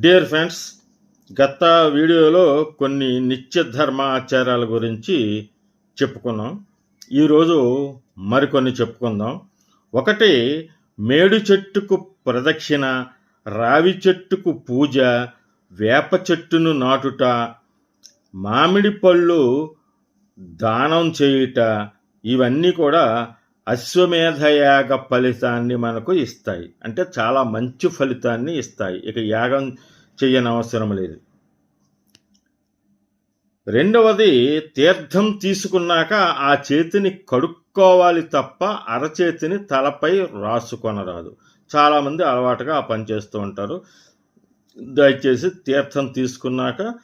Dear friends గత వీడియోలో కొన్ని నిత్య ధర్మ ఆచారాల గురించి చెప్పుకున్నాం. ఈరోజు మరికొన్ని చెప్పుకుందాం. ఒకటి మేడు చెట్టుకు ప్రదక్షిణ రావి చెట్టుకు పూజ వేప చెట్టును నాటుట మామిడి పళ్ళు దానం చేయుట ఇవన్నీ కూడా అశ్వమేధయాగ ఫలితాన్ని మనకు ఇస్తాయి. అంటే చాలా మంచి ఫలితాన్ని ఇస్తాయి. ఇక యాగం చేయనవసరం లేదు. రెండవది తీర్థం తీసుకున్నాక ఆ చేతిని కడుక్కోవాలి తప్ప అరచేతిని తలపై రాసుకొనరాదు. చాలామంది అలవాటుగా ఆ పని చేస్తూ ఉంటారు. దయచేసి తీర్థం తీసుకున్నాక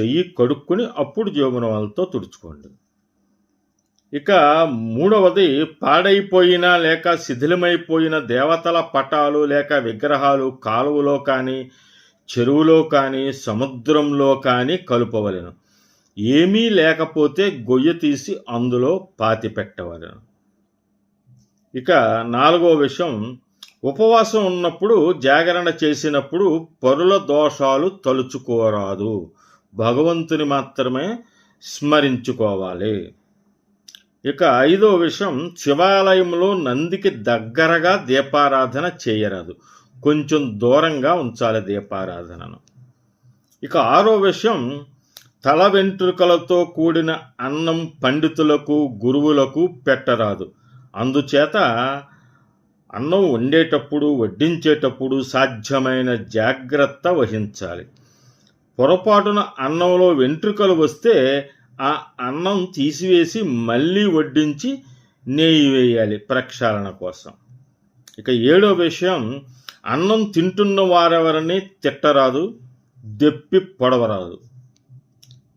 చెయ్యి కడుక్కుని అప్పుడు జోగున వాళ్ళతో తుడుచుకోండి. ఇక మూడవది పాడైపోయిన లేక శిథిలమైపోయిన దేవతల పటాలు లేక విగ్రహాలు కాలువలో కానీ చెరువులో కానీ సముద్రంలో కానీ కలుపవలెను. ఏమీ లేకపోతే గొయ్య తీసి అందులో పాతి పెట్టవలెను. ఇక నాలుగో విషయం ఉపవాసం ఉన్నప్పుడు జాగరణ చేసినప్పుడు పరుల దోషాలు తలుచుకోరాదు. భగవంతుని మాత్రమే స్మరించుకోవాలి. ఇక ఐదో విషయం శివాలయంలో నందికి దగ్గరగా దీపారాధన చేయరాదు. కొంచెం దూరంగా ఉంచాలి దీపారాధనను. ఇక ఆరో విషయం తల వెంట్రుకలతో కూడిన అన్నం పండితులకు గురువులకు పెట్టరాదు. అందుచేత అన్నం వండేటప్పుడు వడ్డించేటప్పుడు సాధ్యమైన జాగ్రత్త వహించాలి. పొరపాటున అన్నంలో వెంట్రుకలు వస్తే ఆ అన్నం తీసివేసి మళ్ళీ వడ్డించి నెయ్యి వేయాలి ప్రక్షాళన కోసం. ఇక ఏడో విషయం అన్నం తింటున్న వారెవరిని తిట్టరాదు దెప్పి పొడవరాదు.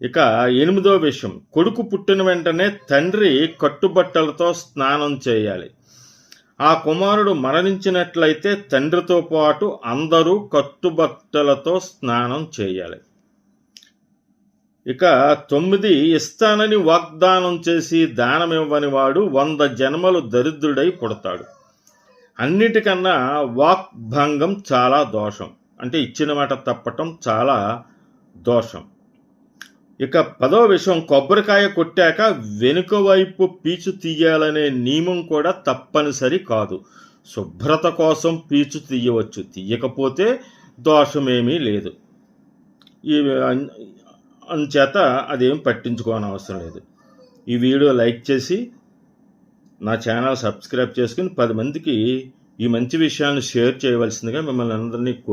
ఇక ఎనిమిదో విషయం కొడుకు పుట్టిన వెంటనే తండ్రి కట్టుబట్టలతో స్నానం చేయాలి. ఆ కుమారుడు మరణించినట్లయితే తండ్రితో పాటు అందరూ కట్టుబట్టలతో స్నానం చేయాలి. ఇక తొమ్మిది ఇస్తానని వాగ్దానం చేసి దానం ఇవ్వని వాడు వంద జన్మలు దరిద్రుడై పుడతాడు. అన్నిటికన్నా వాక్భంగం చాలా దోషం. అంటే ఇచ్చిన మాట తప్పటం చాలా దోషం. ఇక పదో విషయం కొబ్బరికాయ కొట్టాక వెనుక వైపు పీచు తీయాలనే నియమం కూడా తప్పనిసరి కాదు. శుభ్రత కోసం పీచు తీయవచ్చు. తీయకపోతే దోషమేమీ లేదు. ఈ అందుచేత అదేం పట్టించుకోని అవసరం లేదు. ఈ వీడియో లైక్ చేసి నా ఛానల్ సబ్స్క్రైబ్ చేసుకుని పది మందికి ఈ మంచి విషయాన్ని షేర్ చేయవలసిందిగా మిమ్మల్ని అందరినీ కో